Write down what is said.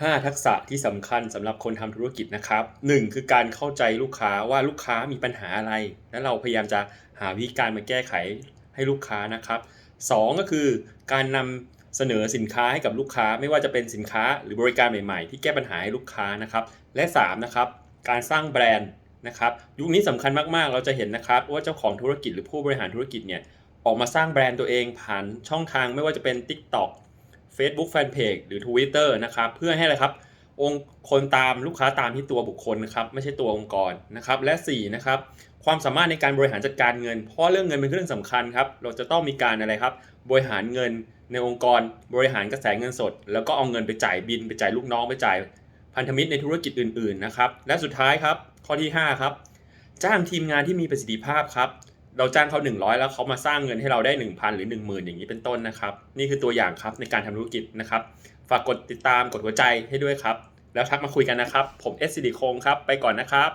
5 ทักษะที่สำคัญสำหรับคนทำธุรกิจนะครับ 1 คือการเข้าใจลูกค้าว่าลูกค้ามีปัญหาอะไร และเราพยายามจะหาวิธีการมาแก้ไขให้ลูกค้านะครับ 2 ก็คือการนำเสนอสินค้าให้กับลูกค้า ไม่ว่าจะเป็นสินค้าหรือบริการใหม่ๆ ที่แก้ปัญหาให้ลูกค้านะครับ และ 3 นะครับการสร้างแบรนด์นะครับยุคนี้สำคัญมากๆ เราจะเห็นนะครับว่าเจ้าของธุรกิจหรือผู้บริหารธุรกิจเนี่ยออกมาสร้างแบรนด์ตัวเองผ่านช่องทางไม่ว่าจะเป็น TikTok Facebook Fanpage หรือ Twitter นะครับเพื่อให้อะไรครับ องค์คนตามลูกค้าตามที่ตัวบุคคลนะครับไม่ใช่ตัวองค์กรนะครับและ4นะครับความสามารถในการบริหารจัดการเงิน เพราะเรื่องเงินเป็นเรื่องสำคัญครับเราจะต้องมีการอะไรครับ บริหารเงินในองค์กรบริหารกระแสเงินสด แล้วก็เอาเงินไปจ่ายบินไปจ่ายลูกน้องไปจ่ายพันธมิตรในธุรกิจอื่นๆนะครับและสุดท้ายครับข้อที่5ครับจ้างทีมงานที่มีประสิทธิภาพครับ เราจ้างเขา 100 แล้วเขามาสร้างเงินให้เราได้ 1,000 หรือ 10,000 อย่างนี้เป็นต้นนะครับ นี่คือตัวอย่างครับในการทำธุรกิจนะครับ ฝากกดติดตามกดหัวใจให้ด้วยครับ แล้วทักมาคุยกันนะครับ ผมเอสซิดิโคงครับ ไปก่อนนะครับ